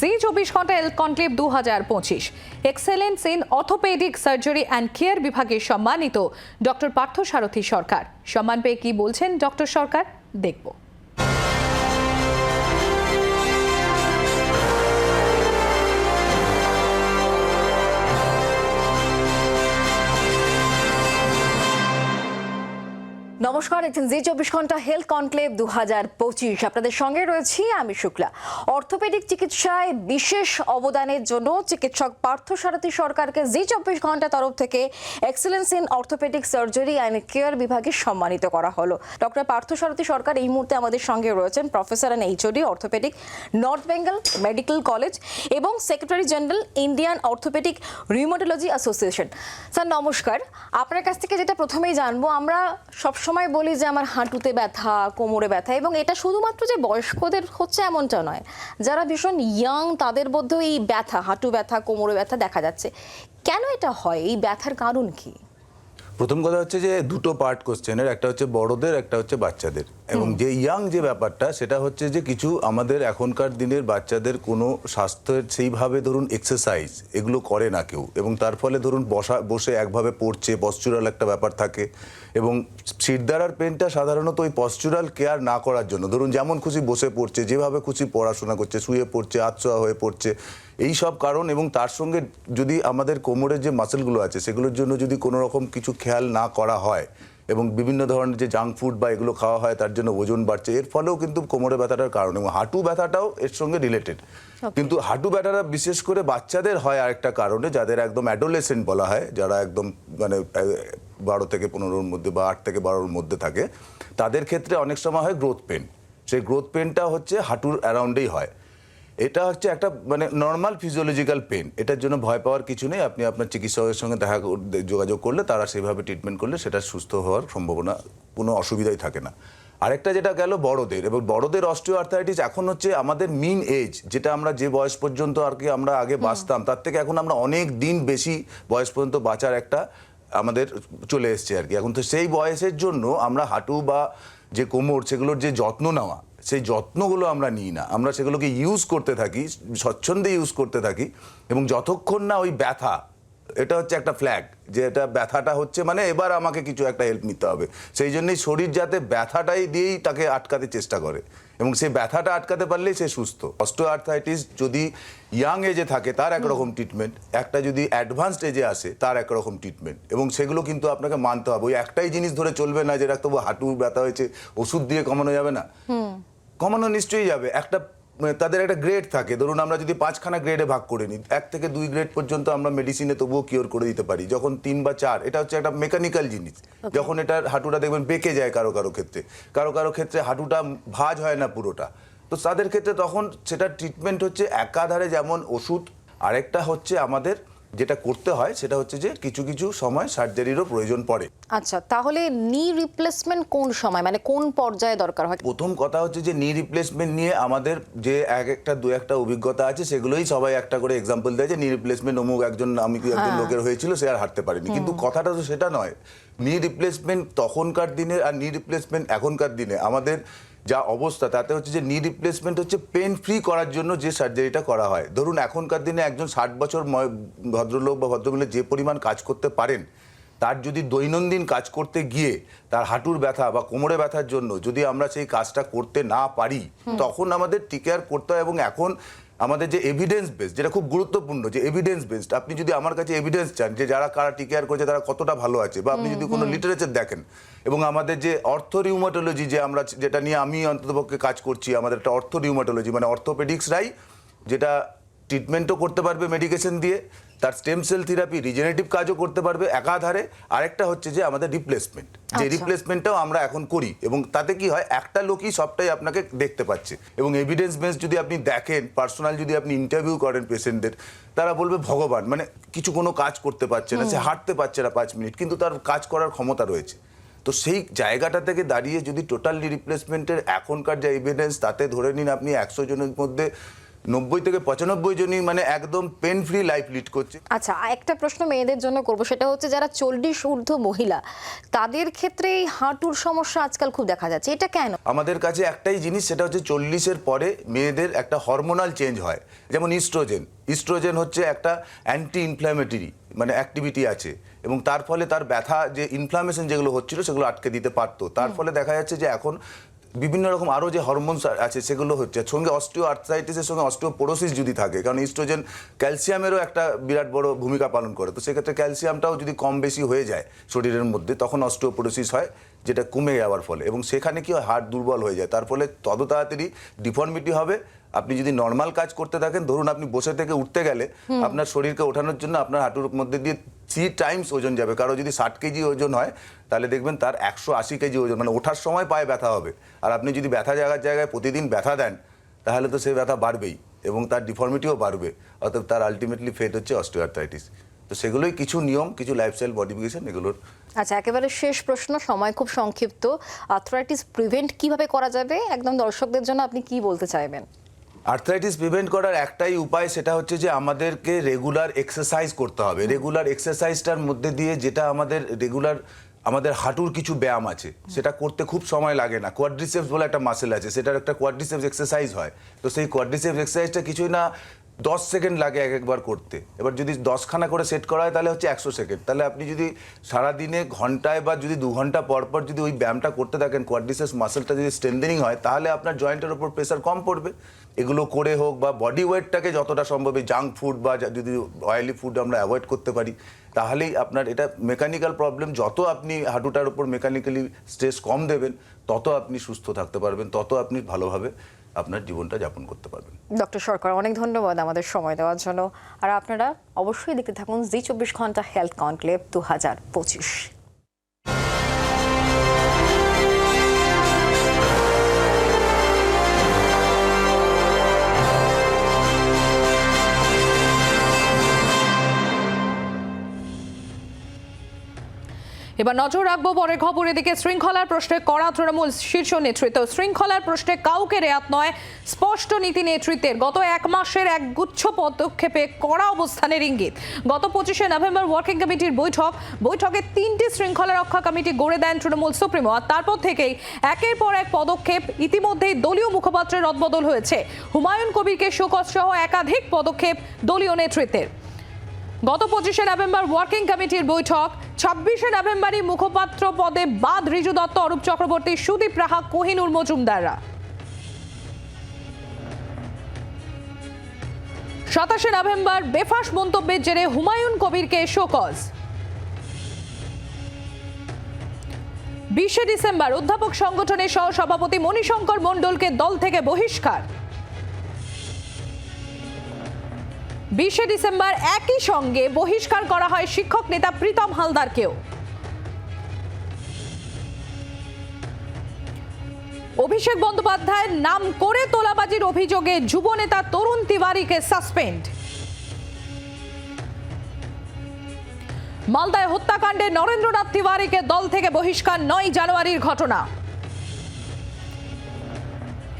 জি চব্বিশ ঘণ্টা এল কনক্লেভ দু হাজার পঁচিশ। Excellence in orthopaedic surgery and care বিভাগে সম্মানিত ডক্টর পার্থ সারথী সরকার। সম্মান পেয়ে কি বলছেন ডক্টর সরকার? দেখব। নমস্কার দেখছেন জি চব্বিশ ঘণ্টা হেলথ কনক্লেভ দু হাজার পঁচিশ। আপনাদের সঙ্গে রয়েছি আমি শুক্লা। অর্থোপেডিক চিকিৎসায় বিশেষ অবদানের জন্য চিকিৎসক পার্থ সারথী সরকারকে জি চব্বিশ ঘণ্টা তরফ থেকে excellence in orthopaedic surgery and care বিভাগে সম্মানিত করা হলো। ডক্টর পার্থ সারথী সরকার এই মুহূর্তে আমাদের সঙ্গে রয়েছেন professor and HOD orthopaedic, North Bengal Medical College এবং secretary general Indian Orthopaedic Rheumatology Association. Sir, নমস্কার। আপনার কাছ থেকে যেটা প্রথমেই জানব, আমরা সবসময় বলি যে আমার হাঁটুতে ব্যথা, কোমরে ব্যথা এবং এটা শুধুমাত্র যে বয়স্কদের হচ্ছে এমনটা নয়। যারা ভীষণ ইয়াং তাদের মধ্যেও এই ব্যথা, হাঁটু ব্যথা, কোমরে ব্যথা দেখা যাচ্ছে। কেন এটা হয়? এই ব্যথার কারণ কি? প্রথম কথা হচ্ছে যে দুটো পার্ট কোশ্চেনের একটা হচ্ছে বড়দের একটা হচ্ছে বাচ্চাদের। এবং যে ইয়াং যে ব্যাপারটা সেটা হচ্ছে যে কিছু আমাদের এখনকার দিনের বাচ্চাদের কোনো স্বাস্থ্যের সেইভাবে ধরুন এক্সারসাইজ এগুলো করে না কেউ। এবং তার ফলে ধরুন বসা বসে একভাবে পড়ছে পশ্চুরাল একটা ব্যাপার থাকে। এবং শিরদাঁড়ার পেনটা সাধারণত ওই পশ্চুরাল কেয়ার না করার জন্য ধরুন যেমন খুশি বসে পড়ছে যেভাবে খুশি পড়াশোনা করছে শুয়ে পড়ছে আতশোয়া হয়ে পড়ছে এই সব কারণ এবং তার সঙ্গে যদি আমাদের কোমরের যে মাসেলগুলো আছে সেগুলোর জন্য যদি কোনো রকম কিছু খেয়াল না করা হয় এবং বিভিন্ন ধরনের যে জাঙ্ক ফুড বা এগুলো খাওয়া হয় তার জন্য ওজন বাড়ছে। এর ফলেও কিন্তু কোমরে ব্যথাটার কারণ এবং হাঁটু ব্যথাটাও এর সঙ্গে রিলেটেড কিন্তু হাঁটু ব্যথাটা বিশেষ করে বাচ্চাদের হয় আরেকটা কারণে যাদের একদম অ্যাডোলেসেন্ট বলা হয় যারা একদম মানে বারো থেকে পনেরোর মধ্যে বা আট থেকে বারোর মধ্যে থাকে তাদের ক্ষেত্রে অনেক সময় হয় গ্রোথ পেন সেই গ্রোথ পেনটা হচ্ছে হাঁটুর অ্যারাউন্ডেই হয়। এটা হচ্ছে একটা মানে নর্মাল ফিজিওলজিক্যাল পেন এটার জন্য ভয় পাওয়ার কিছু নেই। আপনি আপনার চিকিৎসকের সঙ্গে দেখা যোগাযোগ করলে তারা সেভাবে ট্রিটমেন্ট করলে সেটা সুস্থ হওয়ার সম্ভাবনা কোনো অসুবিধাই থাকে না। আরেকটা যেটা গেল বড়দের এবং বড়দের অস্টিও আর্থারাইটিস এখন হচ্ছে আমাদের মিন এজ যেটা আমরা যে বয়স পর্যন্ত আর কি আমরা আগে বাঁচতাম তার থেকে এখন আমরা অনেক দিন বেশি বয়স পর্যন্ত বাঁচার একটা আমাদের চলে এসছে আর কি। এখন তো সেই বয়সের জন্য আমরা হাঁটু বা যে কোমর সেগুলোর যে যত্ন নেওয়া সেই যত্নগুলো আমরা নিই না। আমরা সেগুলোকে ইউজ করতে থাকি স্বচ্ছন্দে ইউজ করতে থাকি এবং যতক্ষণ না ওই ব্যথা এটা হচ্ছে একটা ফ্ল্যাগ যে এটা ব্যথাটা হচ্ছে মানে এবার আমাকে কিছু একটা হেল্প নিতে হবে। সেই জন্যই শরীর যাতে ব্যথাটাই দিয়েই তাকে আটকাতে চেষ্টা করে এবং সেই ব্যথাটা আটকাতে পারলেই সে সুস্থ। অস্টো আর্থাইটিস যদি ইয়াং এজে থাকে তার একরকম ট্রিটমেন্ট একটা যদি অ্যাডভান্সড এজে আসে তার একরকম ট্রিটমেন্ট এবং সেগুলো কিন্তু আপনাকে মানতে হবে। ওই একটাই জিনিস ধরে চলবে না যে তবু হাঁটু ব্যথা হয়েছে ওষুধ দিয়ে কমানো যাবে না। কমানো নিশ্চয়ই যাবে। একটা মানে তাদের একটা গ্রেড থাকে। ধরুন আমরা যদি পাঁচখানা গ্রেডে ভাগ করে নিই এক থেকে দুই গ্রেড পর্যন্ত আমরা মেডিসিনে তবুও কিওর করে দিতে পারি। যখন তিন বা চার এটা হচ্ছে একটা মেকানিক্যাল জিনিস। যখন এটা হাঁটুটা দেখবেন বেঁকে যায় কারও কারও ক্ষেত্রে। কারও কারও ক্ষেত্রে হাঁটুটা ভাঁজ হয় না পুরোটা। তো তাদের ক্ষেত্রে তখন সেটা ট্রিটমেন্ট হচ্ছে একাধারে যেমন ওষুধ আরেকটা হচ্ছে আমাদের যেটা করতে হয় সেটা হচ্ছে যে কিছু কিছু সময় সার্জারিরও প্রয়োজন পড়ে। আচ্ছা তাহলে নি রিপ্লেসমেন্ট কোন সময়? মানে কোন পর্যায়ে দরকার হয়? প্রথম কথা হচ্ছে যে নি রিপ্লেসমেন্ট নিয়ে আমাদের যে এক একটা দু একটা অভিজ্ঞতা আছে সেগুলোই সবাই একটা করে এক্সাম্পল দেয় যে নি রিপ্লেসমেন্ট অমুক একজন আমি কি একজন লোকের হয়েছিল সে আর হাঁটতে পারেনি। কিন্তু কথাটা তো সেটা নয়। নি রিপ্লেসমেন্ট তখনকার দিনে আর নি রিপ্লেসমেন্ট এখনকার দিনে আমাদের যা অবস্থা তাতে হচ্ছে যে নি রিপ্লেসমেন্ট হচ্ছে পেন ফ্রি করার জন্য যে সার্জারিটা করা হয়। ধরুন এখনকার দিনে একজন ষাট বছর ভদ্রলোক বা ভদ্রমহিলা যে পরিমাণ কাজ করতে পারেন তার যদি দৈনন্দিন কাজ করতে গিয়ে তার হাঁটুর ব্যথা বা কোমরে ব্যথার জন্য যদি আমরা সেই কাজটা করতে না পারি তখন আমাদের টিকেয়ার করতে হয় এবং এখন আমাদের যে এভিডেন্স বেস যেটা খুব গুরুত্বপূর্ণ যে এভিডেন্স বেসড আপনি যদি আমার কাছে এভিডেন্স চান যে যারা কারা টিকেয়ার করছে তারা কতটা ভালো আছে বা আপনি যদি কোনো লিটারেচার দেখেন এবং আমাদের যে অর্থ রিউমাটোলজি যে আমরা যেটা নিয়ে আমি অন্ততপক্ষে কাজ করছি আমাদের একটা অর্থ রিউমাটোলজি মানে অর্থোপেডিক্সরাই যেটা ট্রিটমেন্টও করতে পারবে মেডিকেশন দিয়ে তার স্টেম সেল থেরাপি রিজেনারেটিভ কাজও করতে পারবে একাধারে। আরেকটা হচ্ছে যে আমাদের রিপ্লেসমেন্ট যে আচ্ছা। রিপ্লেসমেন্টটাও আমরা এখন করি এবং তাতে কি হয় একটা লোকই সবটাই আপনাকে দেখতে পাচ্ছে। এবং এভিডেন্স বেস যদি আপনি দেখেন পার্সোনাল যদি আপনি ইন্টারভিউ করেন পেশেন্টদের তারা বলবে ভগবান মানে কিছু কোনো কাজ করতে পারছে না সে হাঁটতে পারছে না পাঁচ মিনিট কিন্তু তার কাজ করার ক্ষমতা রয়েছে। তো সেই জায়গাটা থেকে দাঁড়িয়ে যদি টোটালি রিপ্লেসমেন্টের এখনকার যে এভিডেন্স তাতে ধরে নিন আপনি একশো জনের মধ্যে নব্বই থেকে পঁচানব্বই জনই মানে একদম পেন ফ্রি লাইফ লিড করছে। আচ্ছা একটা প্রশ্ন মেয়েদের জন্য করব সেটা হচ্ছে যারা চল্লিশ ঊর্ধ্ব মহিলা তাদের ক্ষেত্রে এই হাঁটুর সমস্যা আজকাল খুব দেখা যাচ্ছে এটা কেন? আমাদের কাছে একটাই জিনিস সেটা হচ্ছে চল্লিশের পরে মেয়েদের একটা হরমোনাল চেঞ্জ হয় যেমন ইস্ট্রোজেন ইস্ট্রোজেন হচ্ছে একটা অ্যান্টি ইনফ্ল্যামেটরি মানে অ্যাক্টিভিটি আছে এবং তার ফলে তার ব্যথা যে ইনফ্লামেশন যেগুলো হচ্ছিল সেগুলো আটকে দিতে পারতো। তার ফলে দেখা যাচ্ছে যে এখন বিভিন্ন রকম আরও যে হরমোনস আছে সেগুলো হচ্ছে। সঙ্গে অস্টিও আর্থাইটিসের সঙ্গে অস্টিওপোরোসিস যদি থাকে, কারণ ইস্ট্রোজেন ক্যালসিয়ামেরও একটা বিরাট বড় ভূমিকা পালন করে। তো সেক্ষেত্রে ক্যালসিয়ামটাও যদি কম বেশি হয়ে যায় শরীরের মধ্যে, তখন অস্টিওপোরোসিস হয়, যেটা কমে যাওয়ার ফলে। এবং সেখানে কি হয়, হাড় দুর্বল হয়ে যায়। তার ফলে তত তাড়াতাড়ি ডিফর্মিটি হবে আপনি যদি নর্মাল কাজ করতে থাকেন ধরুন আপনি বসে থেকে উঠতে গেলে আপনার শরীরকে ওঠানোর জন্য আপনার হাঁটুর মধ্যে দিয়ে থ্রি টাইমস ওজন যাবে। কারও যদি ষাট কেজি ওজন হয় তাহলে দেখবেন তার একশো আশি কেজি ওজন। মানে ওঠার সময় পায়ে ব্যথা হবে। আর আপনি যদি ব্যথা জায়গার জায়গায় প্রতিদিন ব্যথা দেন তাহলে তো সেই ব্যথা বাড়বেই এবং তার ডিফর্মিটিও বাড়বে। অর্থাৎ তার আলটিমেটলি ফেট হচ্ছে অস্টিওআর্থ্রাইটিস তো সেগুলোই কিছু নিয়ম কিছু লাইফস্টাইল মডিফিকেশন এগুলোর। আচ্ছা একেবারে শেষ প্রশ্ন সময় খুব সংক্ষিপ্ত। আর্থ্রাইটিস প্রিভেন্ট কীভাবে করা যাবে? একদম দর্শকদের জন্য আপনি কি বলতে চাইবেন? আর্থ্রাইটিস প্রিভেন্ট করার একটাই উপায় সেটা হচ্ছে যে আমাদেরকে রেগুলার এক্সারসাইজ করতে হবে। রেগুলার এক্সারসাইজটার মধ্যে দিয়ে যেটা আমাদের রেগুলার আমাদের হাঁটুর কিছু ব্যায়াম আছে, সেটা করতে খুব সময় লাগে না। কোয়াড্রিসেপস বলে একটা মাসেল আছে, সেটার একটা কোয়াড্রিসেপস এক্সারসাইজ হয়। তো সেই কোয়াড্রিসেপস এক্সারসাইজটা কিছুই না দশ সেকেন্ড লাগে এক একবার করতে। এবার যদি দশখানা করে সেট করা হয় তাহলে হচ্ছে একশো সেকেন্ড। তাহলে আপনি যদি সারাদিনে ঘন্টায় বা যদি দু ঘণ্টা পর পর যদি ওই ব্যায়ামটা করতে থাকেন কোয়াড্রিসেপস মাসেলটা যদি স্ট্রেন্থেনিং হয়, তাহলে আপনার জয়েন্টের ওপর প্রেশার কম পড়বে। এগুলো করে হোক বা বডি ওয়েটটাকে যতটা সম্ভব জাঙ্ক ফুড বা যদি অয়েলি ফুড আমরা অ্যাভয়েড করতে পারি, তাহলেই আপনার এটা মেকানিক্যাল প্রবলেম যত আপনি হাঁটুটার উপর মেকানিক্যালি স্ট্রেস কম দেবেন, তত আপনি সুস্থ থাকতে পারবেন, তত আপনি ভালোভাবে আপনার জীবনটা যাপন করতে পারবেন। ডক্টর সরকার, অনেক ধন্যবাদ আমাদের সময় দেওয়ার জন্য। আর আপনারা অবশ্যই দেখতে থাকুন জি চব্বিশ ঘণ্টা হেলথ কনক্লেভ দু হাজার পঁচিশ। এবার নজর রাখব পরের খবরের দিকে শৃঙ্খলার প্রশ্নে কড়া তৃণমূল শীর্ষ নেতৃত্ব। শৃঙ্খলার প্রশ্নে কাউকে রেয়াত নয়, স্পষ্ট নীতি নেতৃত্বের। গত এক মাসের এক গুচ্ছ পদক্ষেপে কড়া অবস্থানের ইঙ্গিত গত পঁচিশে নভেম্বর ওয়ার্কিং কমিটির বৈঠক, বৈঠকে তিনটি শৃঙ্খলা রক্ষা কমিটি গড়ে দেন তৃণমূল সুপ্রিমো। আর তারপর থেকেই একের পর এক পদক্ষেপ, ইতিমধ্যেই দলীয় মুখপাত্রের রদবদল হয়েছে। হুমায়ুন কবিরকে শোকজ সহ একাধিক পদক্ষেপ দলীয় নেতৃত্বের। গত পঁচিশে নভেম্বর ওয়ার্কিং কমিটির বৈঠক। ছাব্বিশে নভেম্বরই মুখপাত্র পদে বাদ রিজু দত্ত, অরূপ চক্রবর্তী, সুদীপ রাহা, কোহিনুর মজুমদাররা। সাতাশে নভেম্বর বেফাস মন্তব্যের জেরে হুমায়ুন কবিরকে শোকজ। বিশে ডিসেম্বর অধ্যাপক সংগঠনের সহ সভাপতি মণিশঙ্কর মণ্ডলকে দল থেকে বহিষ্কার। বিশে ডিসেম্বর একই সঙ্গে বহিষ্কার করা হয় শিক্ষক নেতা প্রীতম হালদারকেও। অভিষেক বন্দ্যোপাধ্যায়ের নাম করে তোলাবাজির অভিযোগে যুব নেতা তরুণ তিওয়ারিকে সাসপেন্ড। মালদায় হত্যাকাণ্ডে নরেন্দ্রনাথ তিওয়ারিকে দল থেকে বহিষ্কার নয় জানুয়ারির ঘটনা।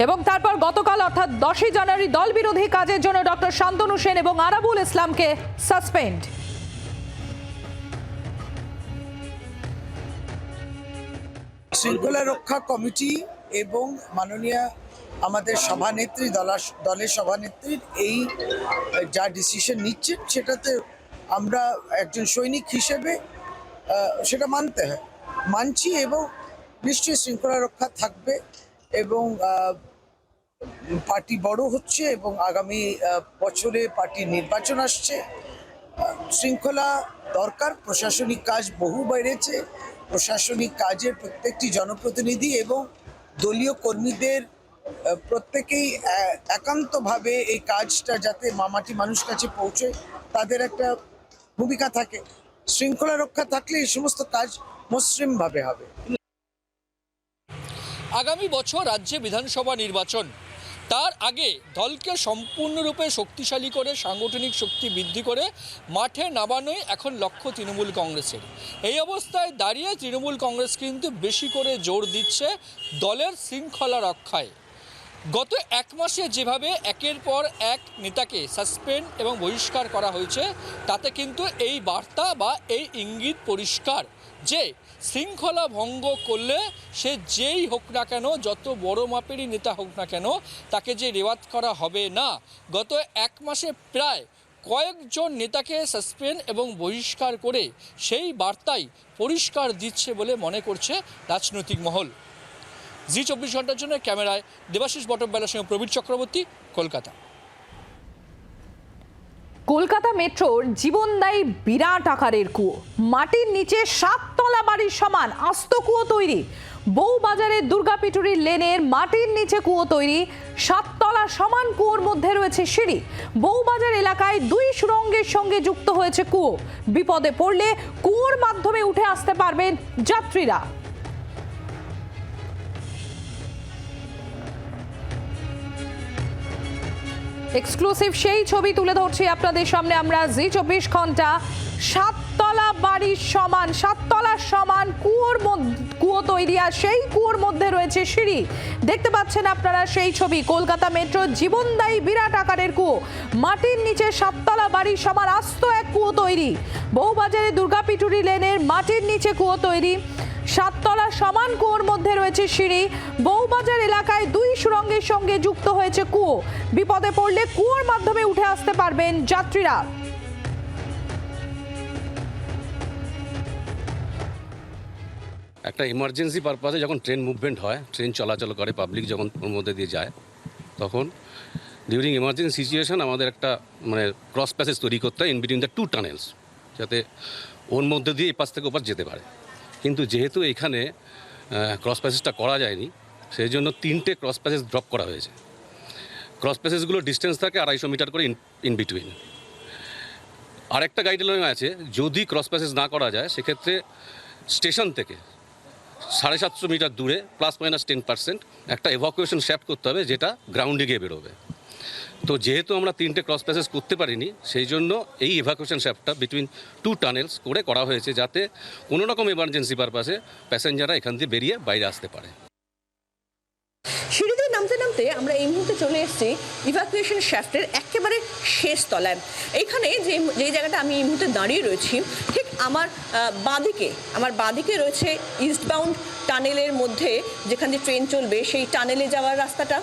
এবং তারপর গতকাল অর্থাৎ দশই জানুয়ারি দল বিরোধী কাজের জন্য ডক্টর শান্তনু সেন এবং আরাবুল ইসলামকে সাসপেন্ড। শৃঙ্খলা রক্ষা কমিটি এবং মাননীয় আমাদের সভানেত্রী দলা- দলের সভানেত্রীর এই যা ডিসিশন নিচ্ছেন সেটাতে আমরা একজন সৈনিক হিসেবে সেটা মানতে হয়। মানছি এবং নিশ্চয়ই শৃঙ্খলা রক্ষা থাকবে এবং পার্টি বড় হচ্ছে এবং আগামী বছরে পার্টি নির্বাচন আসছে। শৃঙ্খলা দরকার, প্রশাসনিক কাজ বহু বেড়েছে। প্রশাসনিক কাজের প্রত্যেকটি জনপ্রতিনিধি এবং দলীয় কর্মীদের প্রত্যেকেই একান্তভাবে এই কাজটা যাতে মামাটি মানুষ কাছে পৌঁছে, তাদের একটা ভূমিকা থাকে। শৃঙ্খলা রক্ষা থাকলে এই সমস্ত কাজ মসৃণভাবে হবে। আগামী বছর রাজ্যে বিধানসভা নির্বাচন। তার আগে দলকে সম্পূর্ণরূপে শক্তিশালী করে, সাংগঠনিক শক্তি বৃদ্ধি করে মাঠে নামানোই এখন লক্ষ্য তৃণমূল কংগ্রেসের। এই অবস্থায় দাঁড়িয়ে তৃণমূল কংগ্রেস কিন্তু বেশি করে জোর দিচ্ছে দলের শৃঙ্খলা রক্ষায়। গত এক মাসে যেভাবে একের পর এক নেতাকে সাসপেন্ড এবং বহিষ্কার করা হয়েছে, তাতে কিন্তু এই বার্তা বা এই ইঙ্গিত পরিষ্কার যে শৃঙ্খলা ভঙ্গ করলে সে যেই হোক না কেন, যত বড় মাপেরই নেতা হোক না কেন, তাকে যে রেওয়াত করা হবে না। গত এক মাসে প্রায় কয়েকজন নেতাকে সাসপেন্ড এবং বহিষ্কার করে সেই বার্তাই পরিষ্কার দিচ্ছে বলে মনে করছে রাজনৈতিক মহল। জি চব্বিশ ঘণ্টার জন্য ক্যামেরায় দেবাশিস বটমবেলার সঙ্গে প্রবীর চক্রবর্তী, কলকাতা। কলকাতা মেট্রোর জীবনদায়ী বিরাট আকারের কুয়ো। মাটির নিচে সাততলা বাড়ির সমান আস্ত কুয়ো তৈরি। বউবাজারের দুর্গাপিটুরির লেনের মাটির নিচে কুয়ো তৈরি। সাততলা সমান কুয়োর মধ্যে রয়েছে সিঁড়ি। বউবাজার এলাকায় দুই সুরঙ্গের সঙ্গে যুক্ত হয়েছে কুয়ো। বিপদে পড়লে কুয়োর মাধ্যমে উঠে আসতে পারবেন যাত্রীরা। এক্সক্লুসিভ সেই ছবি তুলে ধরছি আপনাদের সামনে। আমরা জি চব্বিশ ঘণ্টা সাততলা বাড়ির সমান সাততলার সমান কুয়োর কুয়ো তৈরি আর সেই কুয়োর মধ্যে রয়েছে সিঁড়ি। দেখতে পাচ্ছেন আপনারা সেই ছবি, কলকাতা মেট্রো জীবনদায়ী বিরাট আকারের কুয়ো। মাটির নিচে সাততলা বাড়ির সমান আস্ত এক কুয়ো তৈরি। বহুবাজারে দুর্গাপিটুরি লেনের মাটির নিচে কুয়ো তৈরি। সাততলা সমান কুয়োর মধ্যে রয়েছে সিঁড়ি। বউবাজার এলাকায় দুই সুরঙ্গের সঙ্গে যুক্ত হয়েছে কুয়ো। বিপদে পড়লে কুয়োর মাধ্যমে উঠে আসতে পারবেন যাত্রীরা। একটা ইমার্জেন্সি পারপাসে যখন ট্রেন মুভমেন্ট হয় ট্রেন চলাচল করে পাবলিক যখন ওর মধ্যে দিয়ে যায়, তখন ডিউরিং ইমার্জেন্সি সিচুয়েশান আমাদের একটা মানে ক্রস প্যাসেজ তৈরি করতে হয় in between the two tunnels যাতে ওর মধ্যে দিয়ে এপাশ থেকে ওপাশ যেতে পারে। কিন্তু যেহেতু এখানে ক্রস প্যাসেজটা করা যায়নি সেই জন্য তিনটে ক্রস প্যাসেজ ড্রপ করা হয়েছে। ক্রস প্যাসেজগুলো ডিস্টেন্স থাকে আড়াইশো মিটার করে ইন ইন বিটুইন আরেকটা গাইডলাইন আছে, যদি ক্রস প্যাসেজ না করা যায়, সেক্ষেত্রে স্টেশন থেকে সাড়ে সাতশো মিটার দূরে প্লাস মাইনাস টেন পার্সেন্ট একটা এভাকুয়েশন শ্যাফট করতে হবে, যেটা গ্রাউন্ডে গিয়ে বেরোবে। তো যেহেতু আমরা তিনটে ক্রস প্যাসেজ করতে পারিনি, সেই জন্য এই এভাকুয়েশন শ্যাফটটা বিটুইন টু টানেলস করে করা হয়েছে যাতে কোনো রকম এমার্জেন্সি পারপাসে প্যাসেঞ্জাররা এখান দিয়ে বেরিয়ে বাইরে আসতে পারে। সিঁড়ি দিয়ে নামতে নামতে আমরা এই মুহূর্তে চলে এসেছি ইভাকুয়েশন শ্যাফটের একেবারে শেষ তলায়। এইখানে যে যে জায়গাটা আমি এই মুহূর্তে দাঁড়িয়ে রয়েছি, ঠিক আমার বাঁদিকে আমার বাঁদিকে রয়েছে ইস্টবাউন্ড টানেলের মধ্যে যেখান দিয়ে ট্রেন চলবে, সেই টানেলে যাওয়ার রাস্তাটা।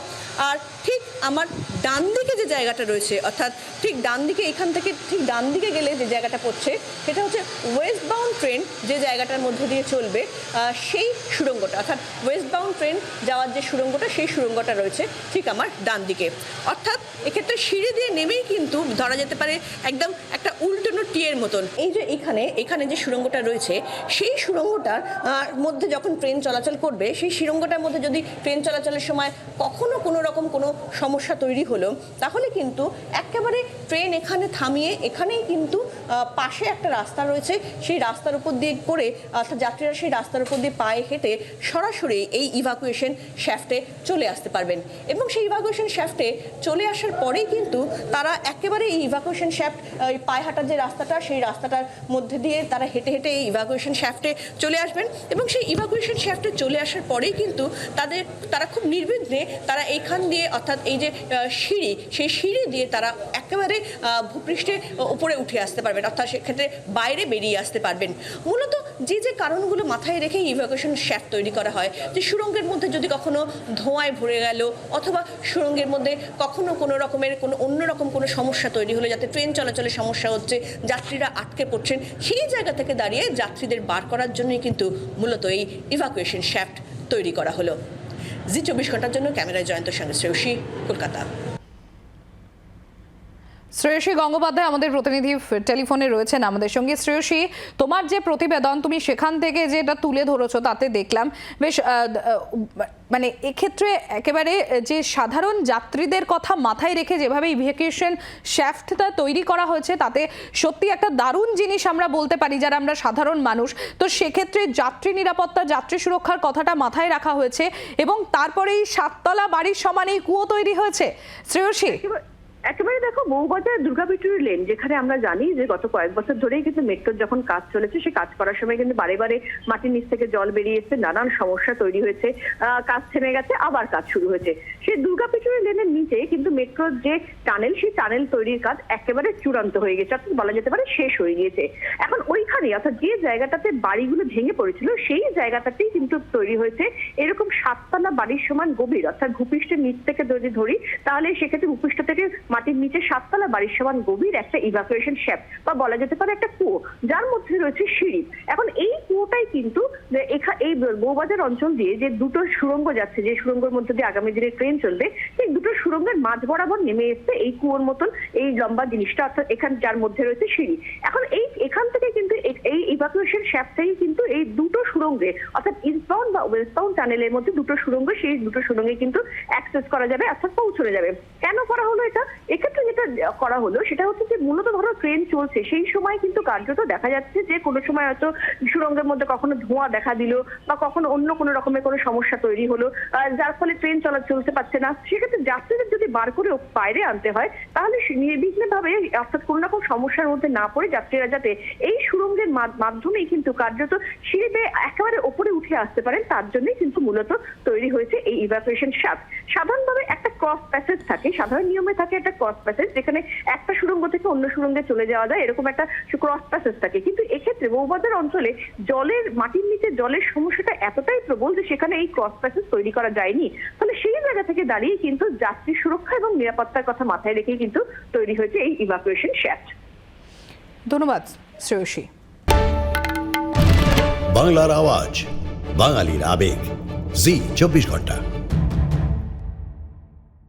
আর ঠিক আমার ডান দিকে যে জায়গাটা রয়েছে, অর্থাৎ ঠিক ডান দিকে এখান থেকে ঠিক ডান দিকে গেলে যে জায়গাটা পড়ছে, সেটা হচ্ছে ওয়েস্ট বাউন্ড ট্রেন যে জায়গাটার মধ্যে দিয়ে চলবে সেই সুড়ঙ্গটা, অর্থাৎ ওয়েস্ট বাউন্ড ট্রেন যাওয়ার যে সুড়ঙ্গটা, সেই সুড়ঙ্গটা রয়েছে ঠিক আমার ডান দিকে। অর্থাৎ এক্ষেত্রে সিঁড়ি দিয়ে নেমেই কিন্তু ধরা যেতে পারে একদম একটা উল্টোনো টিয়ের মতন। এই যে এখানে এখানে যে সুড়ঙ্গটা রয়েছে, সেই সুড়ঙ্গটার মধ্যে যখন ট্রেন চলাচল করবে, সেই সুড়ঙ্গটার মধ্যে যদি ট্রেন চলাচলের সময় কখনো কোনো রকম কোনো সমস্যা তৈরি হলো, তাহলে কিন্তু একেবারে ট্রেন এখানে থামিয়ে, এখানেই কিন্তু পাশে একটা রাস্তা রয়েছে। সেই রাস্তার উপর দিয়ে করে, অর্থাৎ যাত্রীরা সেই রাস্তার উপর দিয়ে পায়ে হেঁটে সরাসরি এই ইভাকুয়েশন শ্যাফটে চলে আসতে পারবেন। এবং সেই ইভাকুয়েশন শ্যাফটে চলে আসার পরেই কিন্তু তারা একেবারে এই ইভাকুয়েশন শ্যাফট পায়ে হাঁটার যে রাস্তাটা, সেই রাস্তাটার মধ্যে দিয়ে তারা হেঁটে হেঁটে এই ইভাকুয়েশন শ্যাফটে চলে আসবেন। এবং সেই ইভাকুয়েশন শ্যাফটে চলে আসার পরেই কিন্তু তাদের, তারা খুব নির্বিঘ্নে তারা এইখান দিয়ে, অর্থাৎ এই যে সিঁড়ি, সেই সিঁড়ি দিয়ে তারা একেবারে ভূপৃষ্ঠে উপরে উঠে আসতে পারবেন। অর্থাৎ সেক্ষেত্রে বাইরে বেরিয়ে আসতে পারবেন। মূলত যে যে কারণগুলো মাথায় রেখে ইভাকুয়েশন শ্যাফট তৈরি করা হয়, যে সুড়ঙ্গের মধ্যে যদি কখনো ধোঁয়ায় ভরে গেল অথবা সুড়ঙ্গের মধ্যে কখনো কোনো রকমের কোনো অন্যরকম কোনো সমস্যা তৈরি হলো, যাতে ট্রেন চলাচলের সমস্যা হচ্ছে, যাত্রীরা আটকে পড়ছেন, সেই জায়গা থেকে দাঁড়িয়ে যাত্রীদের বার করার জন্যই কিন্তু মূলত এই ইভাকুয়েশন শ্যাফট তৈরি করা হলো। জি চব্বিশ ঘণ্টার জন্য ক্যামেরায় জয়ন্ত সঙ্গে শ্রেয়সী কলকাতা। শ্রেয়সী গঙ্গোপাধ্যায় আমাদের প্রতিনিধি টেলিফোনে রয়েছেন আমাদের সঙ্গে। শ্রেয়সী, তোমার যে প্রতিবেদন, তুমি সেখান থেকে যেটা তুলে ধরেছো, তাতে দেখলাম বেশ মানে এক্ষেত্রে একেবারে যে সাধারণ যাত্রীদের কথা মাথায় রেখে যেভাবে ইভ্যাকুয়েশন শ্যাফটটা তৈরি করা হয়েছে, তাতে সত্যি একটা দারুণ জিনিস আমরা বলতে পারি যারা আমরা সাধারণ মানুষ। তো সেক্ষেত্রে যাত্রী নিরাপত্তা, যাত্রী সুরক্ষার কথাটা মাথায় রাখা হয়েছে এবং তারপরেই সাততলা বাড়ির সমানেই কুয়ো তৈরি হয়েছে। শ্রেয়সী। একেবারে দেখো বউবাজার দুর্গাপিটুরি লেন যেখানে আমরা জানি যে গত কয়েক বছর ধরেই কিন্তু মেট্রোর যখন কাজ চলেছে, সে কাজ করার সময় কিন্তু বারে বারে মাটির নিচ থেকে জল বেরিয়েছে, নানান সমস্যা তৈরি হয়েছে কাজ থেমে গেছে, আবার কাজ শুরু হয়েছে। সেই দুর্গাপিটুরি লেনের নিচে কিন্তু মেট্রোর যে টানেল সেই টানেল তৈরির কাজ একেবারে চূড়ান্ত হয়ে গেছে, অর্থাৎ বলা যেতে পারে শেষ হয়ে গিয়েছে। এখন ওইখানে অর্থাৎ যে জায়গাটাতে বাড়িগুলো ভেঙে পড়েছিল, সেই জায়গাটাতেই কিন্তু তৈরি হয়েছে এরকম সাততলা বাড়ির সমান গভীর, অর্থাৎ ভূপৃষ্ঠের নিচ থেকে যদি ধরি, তাহলে সেক্ষেত্রে ভূপৃষ্ঠ থেকে মাটির নিচে সাততলা বাড়ির সমান গভীর একটা ইভাকুয়েশন শ্যাপ বা বলা যেতে পারে একটা কুয়ো, যার মধ্যে রয়েছে সিঁড়ি। এখন এই কুয়োটাই কিন্তু এই বৌবাজার অঞ্চল দিয়ে যে দুটো সুড়ঙ্গ যাচ্ছে, যে সুড়ঙ্গের মধ্যে দিয়ে আগামী দিনে ট্রেন চলবে, সেই দুটো সুড়ঙ্গের মাঝ বরাবর নেমে এসছে এই কুয়োর মতন এই লম্বা জিনিসটা, অর্থাৎ এখান যার মধ্যে রয়েছে সিঁড়ি। এখন এই, এখান থেকে কিন্তু এই ইভাকুয়েশন শ্যাপটাই কিন্তু এই দুটো সুড়ঙ্গে, অর্থাৎ ইস্টবাউন্ড বা ওয়েস্টবাউন্ড টানেলের মধ্যে দুটো সুড়ঙ্গ, সেই দুটো সুড়ঙ্গে কিন্তু অ্যাক্সেস করা যাবে, অর্থাৎ পৌঁছানো যাবে। কেন করা হলো এটা? করা হলো, সেটা হচ্ছে যে মূলত ধরো ট্রেন চলছে। সেই সময় কিন্তু কার্যত দেখা যাচ্ছে যে কোনো সময় হয়তো সুড়ঙ্গের মধ্যে কখনো ধোঁয়া দেখা দিল বা কখনো অন্য কোনো রকমের কোনো সমস্যা তৈরি হলো যার ফলে ট্রেন চলা চলতে পারছে না। সেক্ষেত্রে যাত্রীদের যদি বার করে বাইরে আনতে হয়, তাহলে নির্বিঘ্ন ভাবে অর্থাৎ কোনো রকম সমস্যার মধ্যে না পড়ে যাত্রীরা যাতে এই সুড়ঙ্গের মা- মাধ্যমেই কিন্তু কার্যত সিঁড়িতে একেবারে ওপরে উঠে আসতে পারেন, তার জন্যই কিন্তু মূলত তৈরি হয়েছে এই ইভাকুয়েশন সাপ সাধারণভাবে ক্রস প্যাসেজ থাকে সাধারণ নিয়মে থাকে একটা ক্রস প্যাসেজ যেখানে একটা সুড়ঙ্গ থেকে অন্য সুড়ঙ্গে চলে যাওয়া যায় এরকম একটা ক্রস প্যাসেজ থাকে। কিন্তু এক্ষেত্রে বৌবাজার অঞ্চলে জলের মাটির নিচে জলের সমস্যাটা এতটাই প্রবল যে সেখানে এই ক্রস প্যাসেজ তৈরি করা যায়নি। ফলে সেই জায়গা থেকে দাঁড়িয়ে কিন্তু যাত্রী সুরক্ষা এবং নিরাপত্তার কথা মাথায় রেখেই কিন্তু তৈরি হয়েছে এই ইভাকুয়েশন শ্যাফট ধন্যবাদ শ্রেয়সী। বাংলার আওয়াজ বাঙালির আবেগ। জি চব্বিশ ঘণ্টা।